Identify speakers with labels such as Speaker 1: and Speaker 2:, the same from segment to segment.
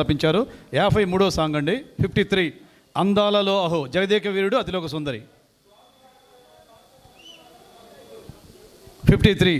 Speaker 1: ఆలపించారు యాభై మూడో సాంగ్ అండి. ఫిఫ్టీ త్రీ అందాలలో అహో. జగదేక వీరుడు అతిలోక సుందరి. ఫిఫ్టీ త్రీ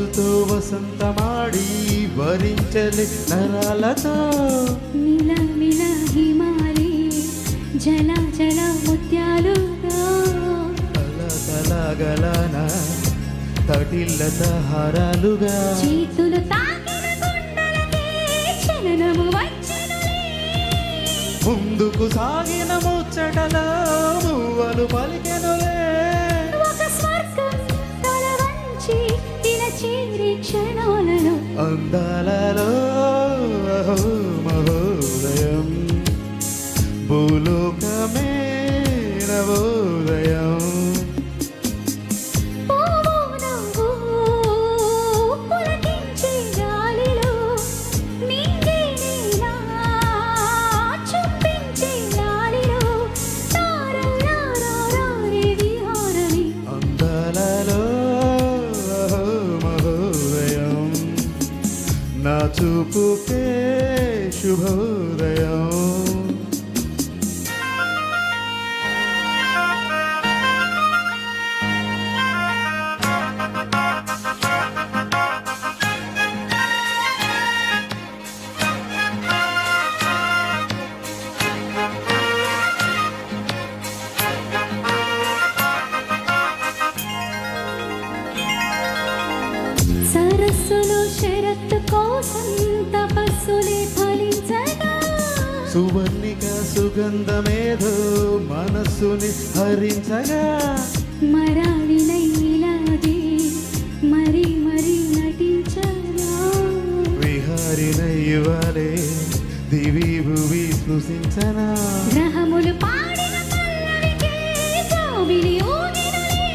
Speaker 2: వయస్సుతో వసంతమాడి వరించలే నరాలతో.
Speaker 3: మిల మిల హిమాలి జల జల ముత్యాలుగా.
Speaker 2: తల తల గలన తటిల్లత హారాలుగా
Speaker 3: చేతులు తాకిన గుండెలకే చలనము వచ్చెనులే
Speaker 2: ముందుకు సాగిన ముచ్చటలో మువ్వలు పలికెనులే. అందాలలో మహోదయం. భూలోక నా చూపుకే శుభోదయం. దివి భువి స్పృశించనా
Speaker 3: గ్రహములు పాడిన పల్లవికే ఊగినలే.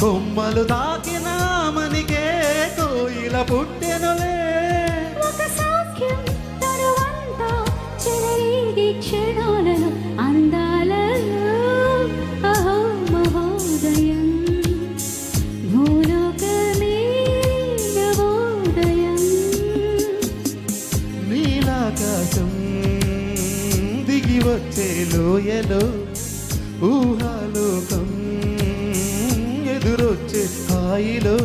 Speaker 2: కొమ్మలు తాకిన మనికే కోయిల పుట్టెనులే లోయలో ఊహాలోకం హాయిలో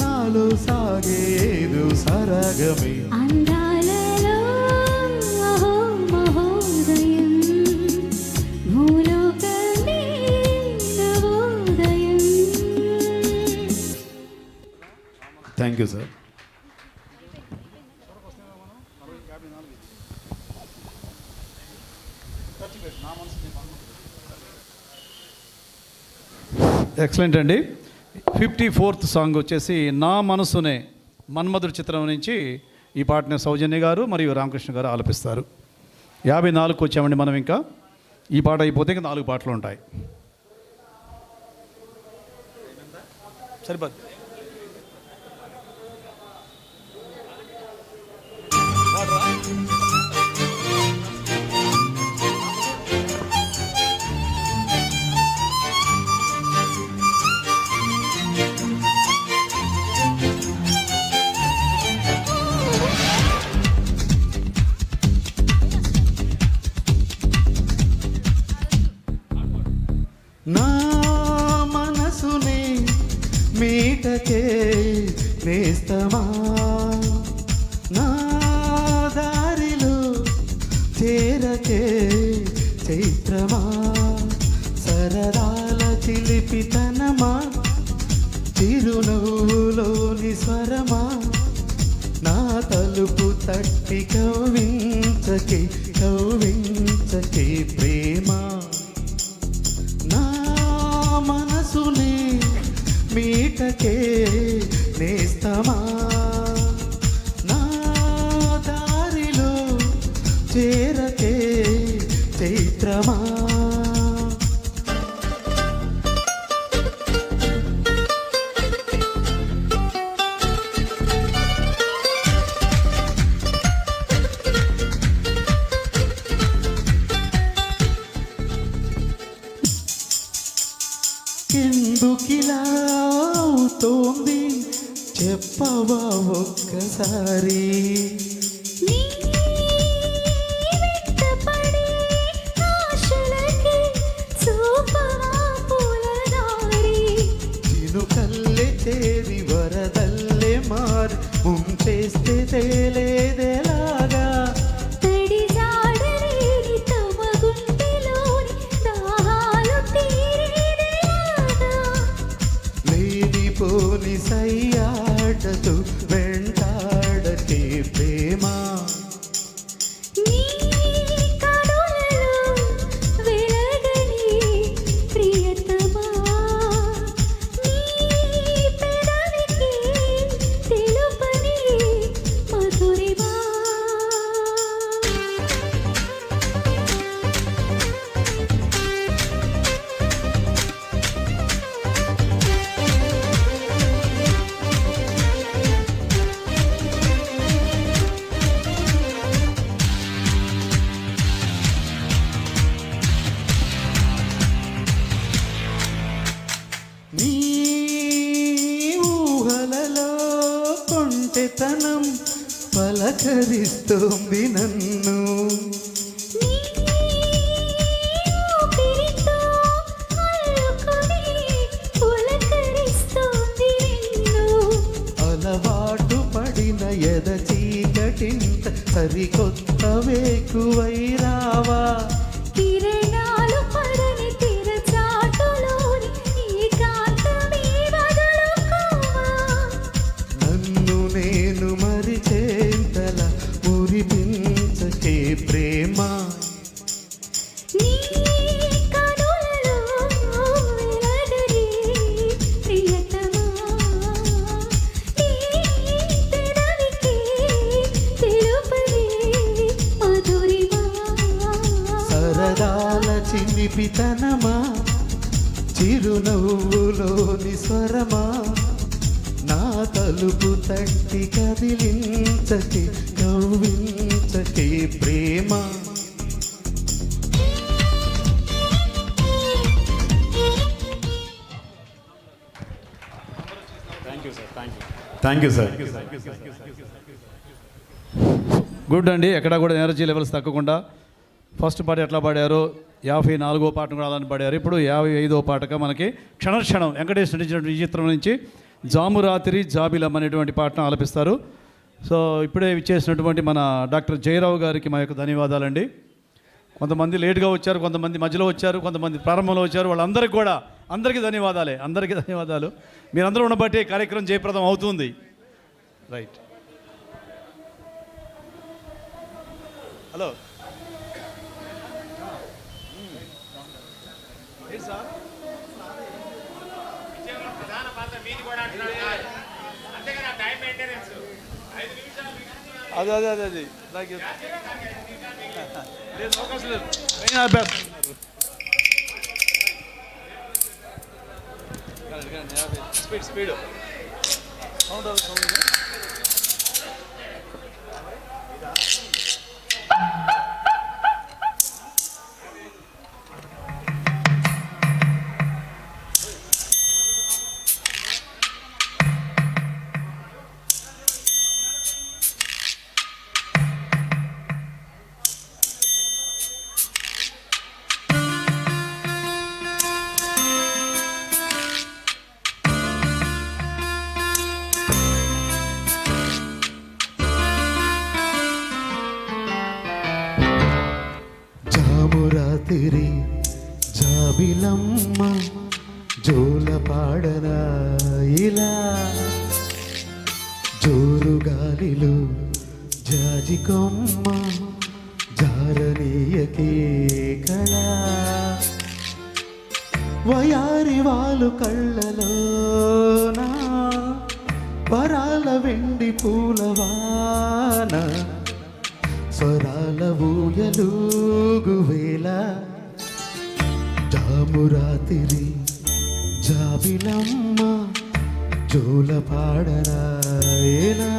Speaker 2: నాలో సాగేదు సరగమే.
Speaker 1: అందాలలో అహో మహోదయం భూలోకమే నవోదయం.
Speaker 4: థ్యాంక్ యూ సార్ ఎక్సలెంట్ అండి. ఫిఫ్టీ ఫోర్త్ సాంగ్ వచ్చేసి నా మనసునే మన్మధుడు చిత్రం నుంచి ఈ పాటని సౌజన్య గారు మరియు రామకృష్ణ గారు ఆలపిస్తారు. యాభై నాలుగుకి వచ్చామండి మనం ఇంకా. ఈ పాట అయిపోతే ఇంకా నాలుగు పాటలు ఉంటాయి. సరిపోద్ది.
Speaker 2: నా వేస్తవా నా దారిలో చేరకే చైత్రమా? సరదాల చిలిపితనమా? చిరునవ్వులోని స్వరమా? నా తలుపు తట్టి కవ్వించకే కవ్వించకే ప్రేమ? నా మనసునే మీటకే నేస్తమా? నా దారిలో చేరకే చైత్రమా? ఎందుకిలా అవుతోంది? చెప్పవా ఒక్కసారి?
Speaker 1: అల్లుకొని పులకరిస్తోంది నిన్ను.
Speaker 2: అలవాటు పడిన ఎద చీకటింత సరికొత్త వేకువై రావా? చిలిపితనమా చిరునవ్వులోని స్వరమా? నా తలుపు తట్టి కదిలించకే కవ్వించకే ప్రేమ?
Speaker 4: థ్యాంక్ యూ సార్ గుడ్ అండి. ఎక్కడ కూడా ఎనర్జీ లెవెల్స్ తగ్గకుండా ఫస్ట్ పాట ఎట్లా పాడారు? యాభై నాలుగో పాటను కూడా అలానే పాడారు. ఇప్పుడు యాభై ఐదో పాటగా మనకి క్షణక్షణం వెంకటేష్ నటించినటువంటి ఈ చిత్రం నుంచి జాము రాత్రి జాబిలం అనేటువంటి పాటను ఆలపిస్తారు. సో ఇప్పుడే ఇచ్చేసినటువంటి మన డాక్టర్ జయరావు గారికి మా యొక్క ధన్యవాదాలండి. కొంతమంది లేట్గా వచ్చారు కొంతమంది మధ్యలో వచ్చారు కొంతమంది ప్రారంభంలో వచ్చారు. వాళ్ళందరికీ కూడా అందరికీ ధన్యవాదాలే అందరికీ ధన్యవాదాలు. మీరందరూ ఉండబట్టి కార్యక్రమం జయప్రదం అవుతుంది. రైట్. హలో. అదే అదే అదే అది నాకు లేదు అవకాశం లేదు మెయిన్ అభ్యాసం స్పీడ్ స్పీడ్ సౌండ్ సౌండ్
Speaker 2: జాబిలమ్మ జోల పాడనా ఇలా? జోరు గాలిలో జాజి కొమ్మ జారనీయకే కళా వయారి వాళ్ళు కళ్ళలోనా? వరాల వెండి పూలవాన స్వరాల ఊయలుగువేళ జామురాతిరి జాబిలమ్మ జోల పాడరాయేలా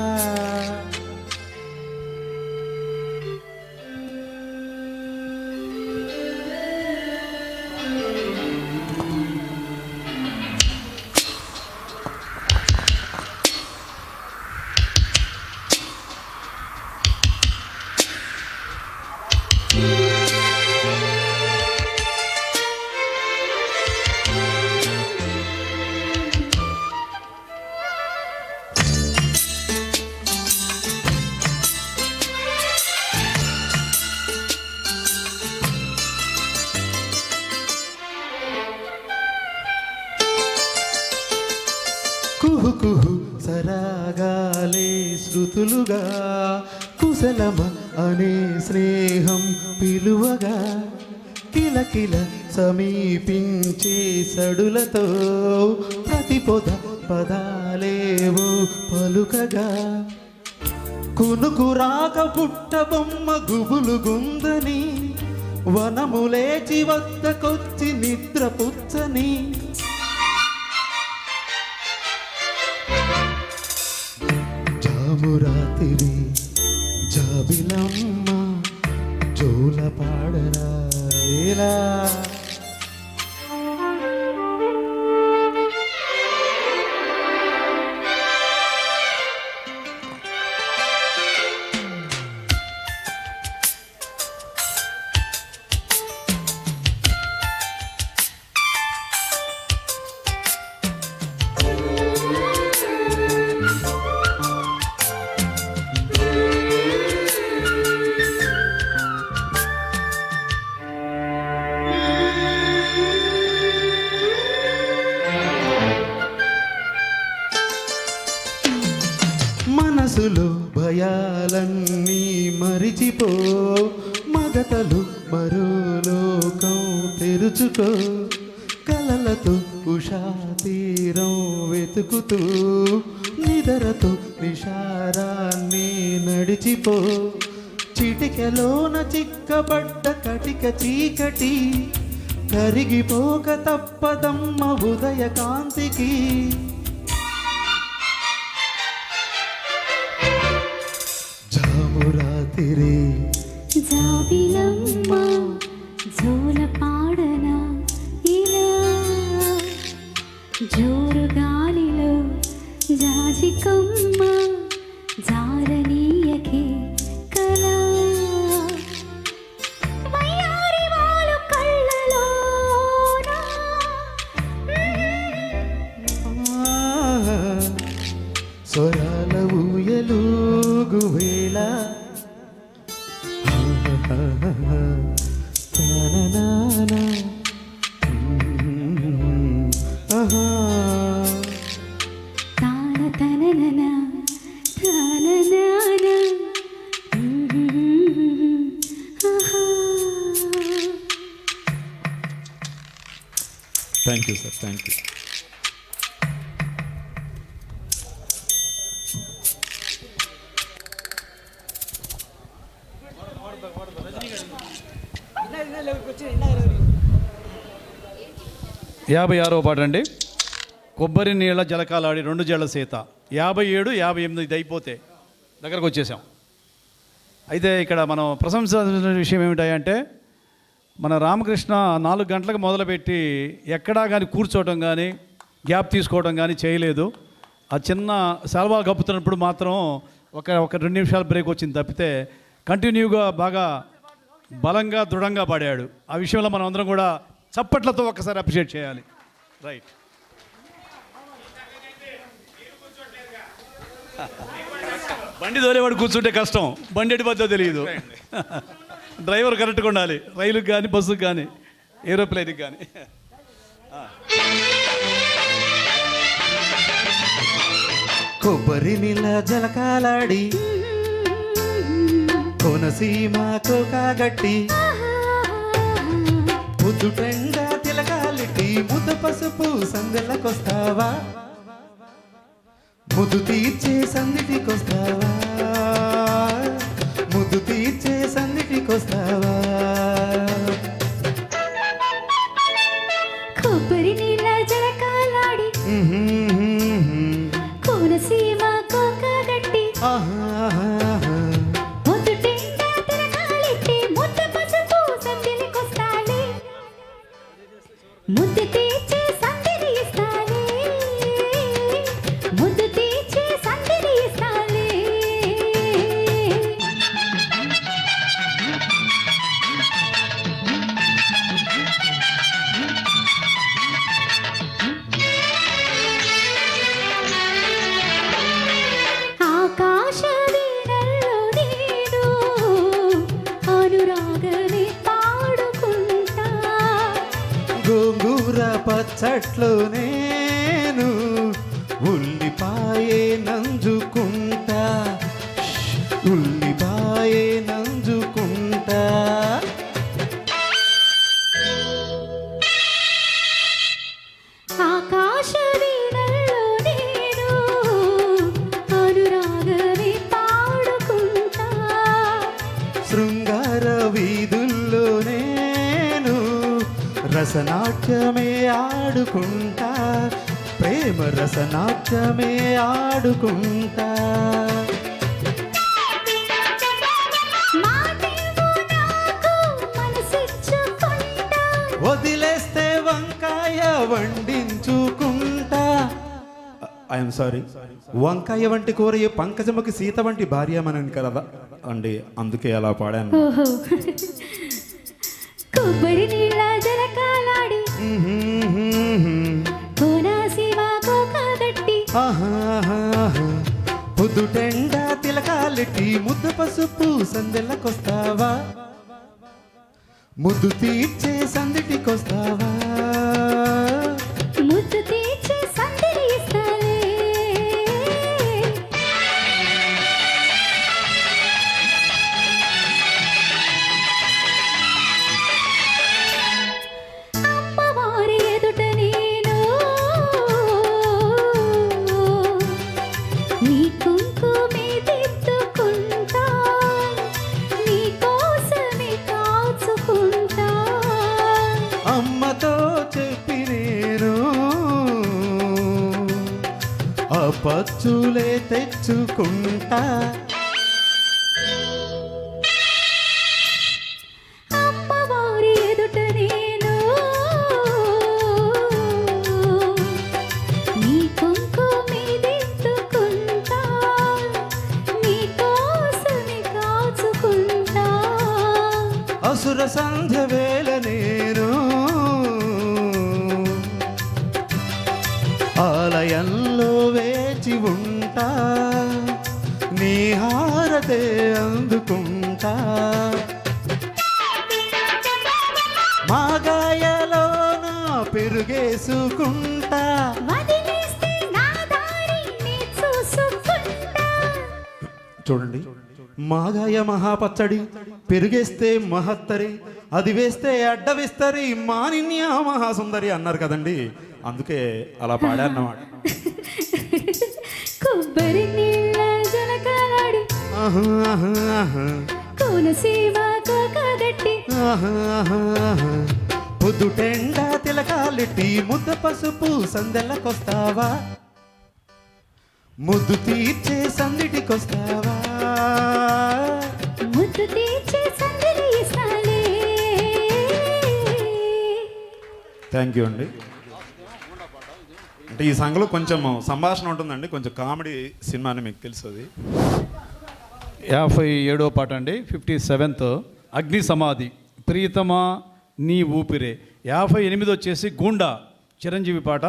Speaker 2: అనే స్నేహం పిలువగా కిలకిల సమీపించే సడులతో ప్రతి పొద పదాలేవో పలుకగా. కునుకు రాక పుట్ట బొమ్మ గుబులు గుందని వనము లేచి వద్దకొచ్చి నిద్ర పుచ్చని. జామురాతిరి జాబిలమ్మ జోల పాడరా నిద్రతో విషారాన్ని నడిచిపో. చిటికెలోన చిక్కబడ్డ కటిక చీకటి కరిగిపోక తప్పదమ్మ ఉదయ కాంతికి. జామురాతిరి.
Speaker 1: జాబిలమ్మ జోల పాడన ఇలా జోరు జాజికమ్మ జారనీయకే కళా.
Speaker 2: స్వరాల
Speaker 4: యాభై ఆరో పాట అండి. కొబ్బరి నీళ్ళ జలకాలాడి రెండు జళ్ళ సీత. యాభై ఏడు యాభై ఎనిమిది ఇది అయిపోతే దగ్గరకు వచ్చేసాం. అయితే ఇక్కడ మనం ప్రశంసించిన విషయం ఏమిటంటే మన రామకృష్ణ నాలుగు గంటలకు మొదలుపెట్టి ఎక్కడా కానీ కూర్చోవటం కానీ గ్యాప్ తీసుకోవడం కానీ చేయలేదు. ఆ చిన్న సెలవాలు కప్పుతున్నప్పుడు మాత్రం ఒక ఒక రెండు నిమిషాలు బ్రేక్ వచ్చింది తప్పితే కంటిన్యూగా బాగా బలంగా దృఢంగా పాడాడు. ఆ విషయంలో మనం అందరం కూడా చప్పట్లతో ఒక్కసారి అప్రిషియేట్ చేయాలి. రైట్ బండి దోలేవాడు కూర్చుంటే కష్టం. బండి ఎటు తెలియదు. డ్రైవర్ కరెక్ట్గా ఉండాలి. రైలుకి కానీ బస్సుకి కానీ ఏరోప్లేన్కి కానీ.
Speaker 2: కొబ్బరి నీళ్ళ జలకాలాడి కోనసీమ కోకాగట్టి పొద్దుటంగా తిలకాలిట్టి ముద్ద పసుపు సందెలకొస్తావా? ముద్దు తీర్చే సందిటికొస్తావా? ముద్దు తీర్చే సందిటికొస్తావా?
Speaker 1: కొబ్బరి నీళ్ళ జలకాలాడి కోనసీమ కోకగట్టి
Speaker 2: ఆహా. వదిలేస్తే వంకాయ వండించుకుంటా. ఐఎమ్ సారీ వంకాయ వంటి కూర పంకజమ్మకి సీత వంటి భార్య మనని కదా అండి అందుకే అలా పాడాను.
Speaker 1: కొబ్బరి నీళ్ళ జలకాలాడి. కోకగట్టి
Speaker 2: ఆహాహాహా. పొద్దుటెండ తిలకాలెట్టి ముద్ద పసుపు సందెల్లకొస్తావా ముద్దు తీర్చే సందిటికొస్తావా?
Speaker 1: ముద్దు తీర్చి సందడి ఇస్తాలే అమ్మవారి ఎదుట నేను. నీ
Speaker 2: ఖర్చులే తెచ్చుకుంటా. వేచి ఉంటా నీ హారతే అందుకుంటా. మా గాయలోన పెరుగేసుకుంటా చూడండి మాగాయ మహాపచ్చడి పెరిగేస్తే మహత్తరి అది వేస్తే అడ్డ విస్తరి మానిన్య మహాసుందరి అన్నారు కదండి. అందుకే అలా పాడారన్నమాట.
Speaker 1: కొబ్బరి నీళ్ళ
Speaker 2: ఆహా,
Speaker 1: కోనసీమ కోకగట్టి.
Speaker 2: పొద్దుటెండ తిలకాలెట్టి ముద్ద పసుపు సందెల్లకొస్తావా ముద్దు తీర్చే సందిటికొస్తావా?
Speaker 1: ముద్దు తీర్చే సందడి
Speaker 2: థ్యాంక్ యూ అండి. అంటే ఈ సంఘలో కొంచెం సంభాషణ ఉంటుందండి. కొంచెం కామెడీ సినిమా అని మీకు తెలుస్తుంది.
Speaker 4: యాభై ఏడో పాట అండి. ఫిఫ్టీ సెవెంత్ అగ్ని సమాధి. ప్రీతమా నీ ఊపిరే. యాభై ఎనిమిది వచ్చేసి గూండా చిరంజీవి పాట.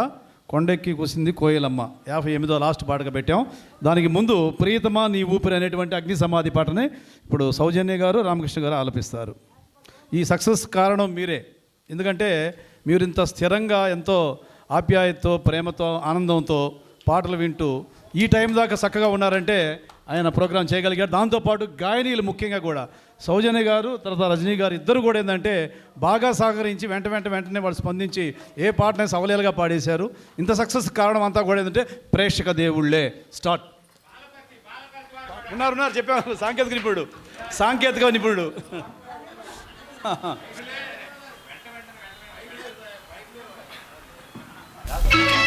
Speaker 4: కొండెక్కి కూసింది కోయలమ్మ. యాభై ఎనిమిదో లాస్ట్ పాటగా పెట్టాం. దానికి ముందు ప్రీతమా నీ ఊపిరి అనేటువంటి అగ్ని సమాధి పాటని ఇప్పుడు సౌజన్య గారు రామకృష్ణ గారు ఆలపిస్తారు. ఈ సక్సెస్ కారణం మీరే. ఎందుకంటే మీరు ఇంత స్థిరంగా ఎంతో ఆప్యాయతతో ప్రేమతో ఆనందంతో పాటలు వింటూ ఈ టైం దాకా చక్కగా ఉన్నారంటే ఆయన ప్రోగ్రాం చేయగలిగారు. దాంతోపాటు గాయనీలు ముఖ్యంగా కూడా. సౌజన్య గారు తర్వాత రజనీ గారు ఇద్దరు కూడా ఏంటంటే బాగా సహకరించి వెంట వెంట వెంటనే వాళ్ళు స్పందించి ఏ పాటనే సవలేలుగా పాడేశారు. ఇంత సక్సెస్ కారణం అంతా కూడా ఏంటంటే ప్రేక్షక దేవుళ్ళే. స్టార్ట్. ఉన్నారు ఉన్నారు చెప్పాను సాంకేతిక నిపుణుడు. సాంకేతిక నిపుణుడు.
Speaker 2: Okay.